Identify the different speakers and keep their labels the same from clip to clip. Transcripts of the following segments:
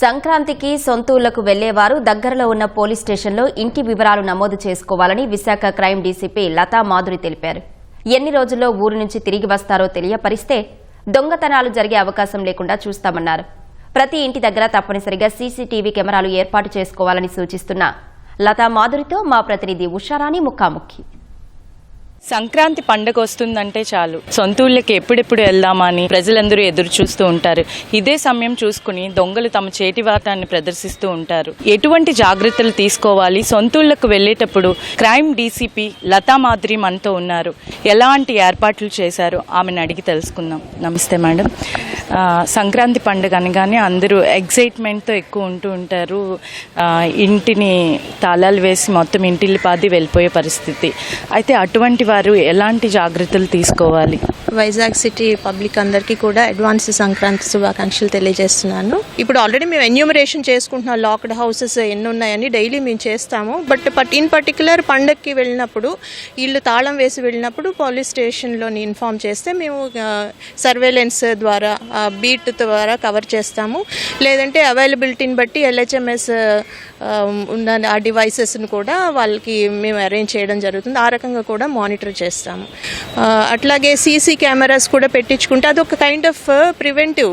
Speaker 1: సంక్రాంతికి సొంతూళ్ళకు వెళ్ళేవారు దగ్గరలో ఉన్న పోలీస్ స్టేషన్లో ఇంటి వివరాలు నమోదు చేసుకోవాలని విశాఖ క్రైమ్ డీసీపీ లతా మాధురి తెలిపారు. ఎన్ని రోజుల్లో ఊరు నుంచి తిరిగి వస్తారో తెలియపరిస్తే దొంగతనాలు జరిగే అవకాశం లేకుండా చూస్తామన్నారు. ప్రతి ఇంటి దగ్గర తప్పనిసరిగా సీసీటీవీ కెమెరాలు ఏర్పాటు చేసుకోవాలని సూచిస్తున్న లతా మాధురితో మా ప్రతినిధి ఉషారాణి ముఖాముఖి.
Speaker 2: సంక్రాంతి పండగ వస్తుందంటే చాలు. సొంతూళ్ళకి ఎప్పుడెప్పుడు వెళ్దామని ప్రజలందరూ ఎదురు చూస్తూ ఉంటారు. ఇదే సమయం చూసుకుని దొంగలు తమ చేతి వాటాన్ని ప్రదర్శిస్తూ ఉంటారు. ఎటువంటి జాగ్రత్తలు తీసుకోవాలి? సొంతూళ్ళకు వెళ్ళేటప్పుడు క్రైమ్ డీసీపీ లతా మాద్రి మనతో ఉన్నారు. ఎలాంటి ఏర్పాట్లు చేశారు? ఆమెను అడిగి తెలుసుకుందాం. నమస్తే మేడం. సంక్రాంతి పండుగ అనగానే అందరూ ఎగ్జైట్మెంట్తో ఎక్కువ ఉంటూ ఉంటారు. ఇంటిని తాళాలు వేసి మొత్తం ఇంటిల్లి పాది వెళ్ళిపోయే పరిస్థితి. అయితే అటువంటి వారు ఎలాంటి జాగ్రత్తలు తీసుకోవాలి?
Speaker 3: వైజాగ్ సిటీ పబ్లిక్ అందరికీ కూడా అడ్వాన్స్ సంక్రాంతి శుభాకాంక్షలు తెలియజేస్తున్నాను. ఇప్పుడు ఆల్రెడీ మేము ఎన్యూమరేషన్ చేసుకుంటున్నాం. లాక్డ్ హౌసెస్ ఎన్ని ఉన్నాయని డైలీ మేము చేస్తాము. బట్ పట్ ఇన్ పర్టికులర్ పండగకి వెళ్ళినప్పుడు ఇల్లు తాళం వేసి వెళ్ళినప్పుడు పోలీస్ స్టేషన్లోని ఇన్ఫామ్ చేస్తే మేము సర్వేలెన్స్ ద్వారా బీట్ ద్వారా కవర్ చేస్తాము. లేదంటే అవైలబిలిటీని బట్టి ఎల్హెచ్ఎంఎస్ ఉన్న ఆ డివైసెస్ని కూడా వాళ్ళకి మేము అరేంజ్ చేయడం జరుగుతుంది. ఆ రకంగా కూడా మానిటర్ చేస్తాము. అట్లాగే సీసీ కెమెరాస్ కూడా పెట్టించుకుంటే అదొక కైండ్ ఆఫ్ ప్రివెంటివ్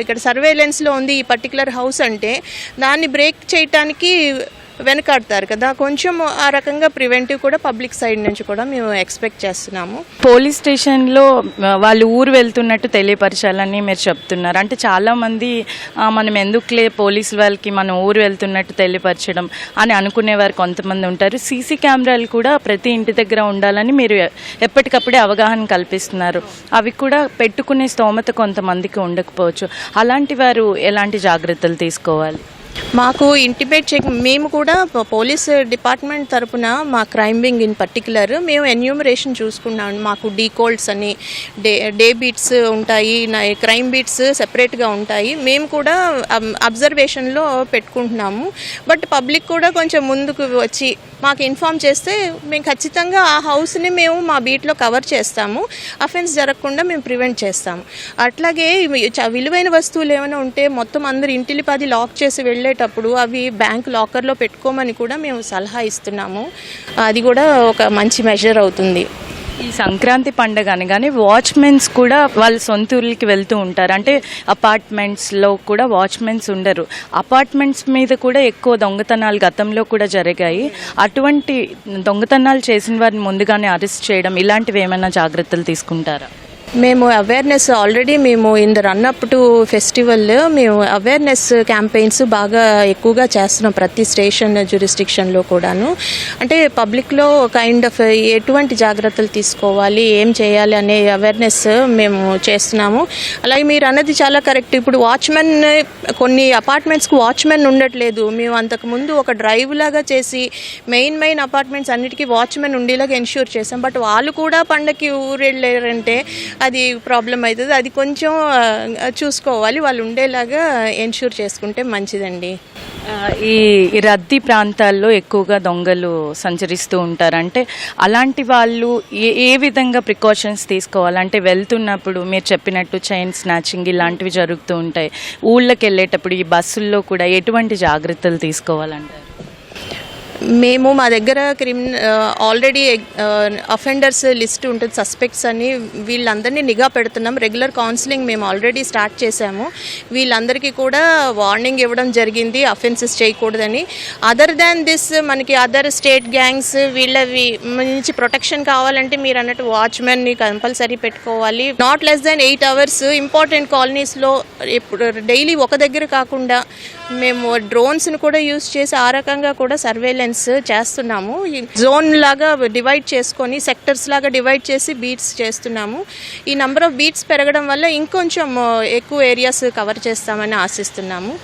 Speaker 3: ఇక్కడ సర్వేలెన్స్లో ఉంది ఈ పర్టికులర్ హౌస్ అంటే. దాన్ని బ్రేక్ చేయటానికి వెనకాడతారు కదా. కొంచెం ఆ రకంగా ప్రివెంటివ్ కూడా పబ్లిక్ సైడ్ నుంచి కూడా మేము ఎక్స్పెక్ట్ చేస్తున్నాము.
Speaker 2: పోలీస్ స్టేషన్లో వాళ్ళు ఊరు వెళ్తున్నట్టు తెలియపరచాలని మీరు చెప్తున్నారు. అంటే చాలామంది మనం ఎందుకులే పోలీస్ వాళ్ళకి మనం ఊరు వెళ్తున్నట్టు తెలియపరచడం అని అనుకునేవారు కొంతమంది ఉంటారు. సీసీ కెమెరాలు కూడా ప్రతి ఇంటి దగ్గర ఉండాలని మీరు ఎప్పటికప్పుడే అవగాహన కల్పిస్తున్నారు. అవి కూడా పెట్టుకునే స్తోమత కొంతమందికి ఉండకపోవచ్చు. అలాంటి వారు ఎలాంటి జాగ్రత్తలు తీసుకోవాలి?
Speaker 3: మాకు ఇంటిమేట్ చెక్ మేము కూడా పోలీస్ డిపార్ట్మెంట్ తరపున మా క్రైమ్ వింగ్ ఇన్ పర్టికులర్ మేము ఎన్యూమరేషన్ చూసుకున్నాం. మాకు డీ కోల్డ్స్ అని డే డే బీట్స్ ఉంటాయి నా క్రైమ్ బీట్స్ సెపరేట్గా ఉంటాయి. మేము కూడా అబ్జర్వేషన్లో పెట్టుకుంటున్నాము. బట్ పబ్లిక్ కూడా కొంచెం ముందుకు వచ్చి మాకు ఇన్ఫామ్ చేస్తే మేము ఖచ్చితంగా ఆ హౌస్ని మేము మా బీట్లో కవర్ చేస్తాము. అఫెన్స్ జరగకుండా మేము ప్రివెంట్ చేస్తాము. అట్లాగే విలువైన వస్తువులు ఏమైనా ఉంటే మొత్తం అందరు ఇంటిలి పది లాక్ చేసి వెళ్ళి వెళ్ళేటప్పుడు అవి బ్యాంక్ లాకర్లో పెట్టుకోమని కూడా మేము సలహా ఇస్తున్నాము. అది కూడా ఒక మంచి మెజర్ అవుతుంది.
Speaker 2: ఈ సంక్రాంతి పండుగ అనగానే వాచ్మెన్స్ కూడా వాళ్ళ సొంత ఊర్లకి వెళ్తూ ఉంటారు. అంటే అపార్ట్మెంట్స్లో కూడా వాచ్మెన్స్ ఉండరు. అపార్ట్మెంట్స్ మీద కూడా ఎక్కువ దొంగతనాలు గతంలో కూడా జరిగాయి. అటువంటి దొంగతనాలు చేసిన వారిని ముందుగానే అరెస్ట్ చేయడం ఇలాంటివి ఏమైనా జాగ్రత్తలు తీసుకుంటారా?
Speaker 3: మేము అవేర్నెస్ ఆల్రెడీ మేము in the run up to festival మేము అవేర్నెస్ క్యాంపెయిన్స్ బాగా ఎక్కువగా చేస్తున్నాం ప్రతి స్టేషన్ జ్యూరిస్టిక్షన్లో కూడాను. అంటే పబ్లిక్లో కైండ్ ఆఫ్ ఎటువంటి జాగ్రత్తలు తీసుకోవాలి ఏం చేయాలి అనే అవేర్నెస్ మేము చేస్తున్నాము. అలాగే మీరు అన్నది చాలా కరెక్ట్ ఇప్పుడు వాచ్మెన్ కొన్ని అపార్ట్మెంట్స్కి వాచ్మెన్ ఉండట్లేదు. మేము అంతకుముందు ఒక డ్రైవ్ లాగా చేసి మెయిన్ మెయిన్ అపార్ట్మెంట్స్ అన్నిటికీ వాచ్మెన్ ఉండేలాగా ఎన్ష్యూర్ చేసాం బట్ వాళ్ళు కూడా పండగకి ఊరెళ్ళారంటే అది ప్రాబ్లం అవుతుంది. అది కొంచెం చూసుకోవాలి. వాళ్ళు ఉండేలాగా ఎన్ష్యూర్ చేసుకుంటే మంచిదండి.
Speaker 2: ఈ రద్దీ ప్రాంతాల్లో ఎక్కువగా దొంగలు సంచరిస్తూ ఉంటారంటే అలాంటి వాళ్ళు ఏ ఏ విధంగా ప్రికాషన్స్ తీసుకోవాలంటే వెళ్తున్నప్పుడు మీరు చెప్పినట్టు చైన్ స్నాచింగ్ ఇలాంటివి జరుగుతూ ఉంటాయి. ఊళ్ళకి వెళ్ళేటప్పుడు ఈ బస్సుల్లో కూడా ఎటువంటి జాగ్రత్తలు తీసుకోవాలంటారు?
Speaker 3: మేము మా దగ్గర క్రిమిన ఆల్రెడీ అఫెండర్స్ లిస్ట్ ఉంటుంది సస్పెక్ట్స్ అని. వీళ్ళందరినీ నిఘా పెడుతున్నాం. రెగ్యులర్ కౌన్సిలింగ్ మేము ఆల్రెడీ స్టార్ట్ చేశాము. వీళ్ళందరికీ కూడా వార్నింగ్ ఇవ్వడం జరిగింది అఫెన్సెస్ చేయకూడదని. అదర్ దాన్ దిస్ మనకి అదర్ స్టేట్ గ్యాంగ్స్ వీళ్ళవి నుంచి ప్రొటెక్షన్ కావాలంటే మీరు అన్నట్టు వాచ్మెన్ని కంపల్సరీ పెట్టుకోవాలి. Not less than eight hours important కాలనీస్లో ఇప్పుడు డైలీ ఒక దగ్గర కాకుండా మేము డ్రోన్స్ను కూడా యూస్ చేసి ఆ రకంగా కూడా సర్వేలెన్స్ చేస్తున్నాము. ఈ జోన్ లాగా డివైడ్ చేసుకొని సెక్టర్స్ లాగా డివైడ్ చేసి బీట్స్ చేస్తున్నాము. ఈ నెంబర్ ఆఫ్ బీట్స్ పెరగడం వల్ల ఇంకొంచెం ఎక్కువ ఏరియాస్ కవర్ చేస్తామని ఆశిస్తున్నాము.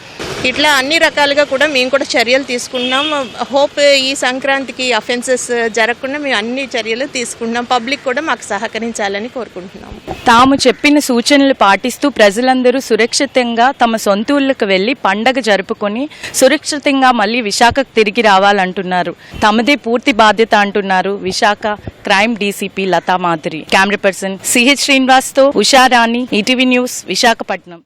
Speaker 3: ఇట్లా అన్ని రకాలుగా కూడా మేము కూడా చర్యలు తీసుకున్నాం. హోప్ ఈ సంక్రాంతికి అఫెన్సెస్ జరగకుండా మేము అన్ని చర్యలు తీసుకున్నాం. పబ్లిక్ కూడా మాకు సహకరించాలని కోరుకుంటున్నాం
Speaker 2: తాము చెప్పిన సూచనలు పాటిస్తూ ప్రజలందరూ సురక్షితంగా తమ సొంత ఊళ్ళకు వెళ్ళి పండగ జరుపుకొని సురక్షితంగా మళ్ళీ విశాఖకు తిరిగి రావాలంటున్నారు. తమదే పూర్తి బాధ్యత అంటున్నారు Visakha crime DCP Latha Madhuri camera person CH శ్రీనివాస్తో Usharani ETV news Visakhapatnam.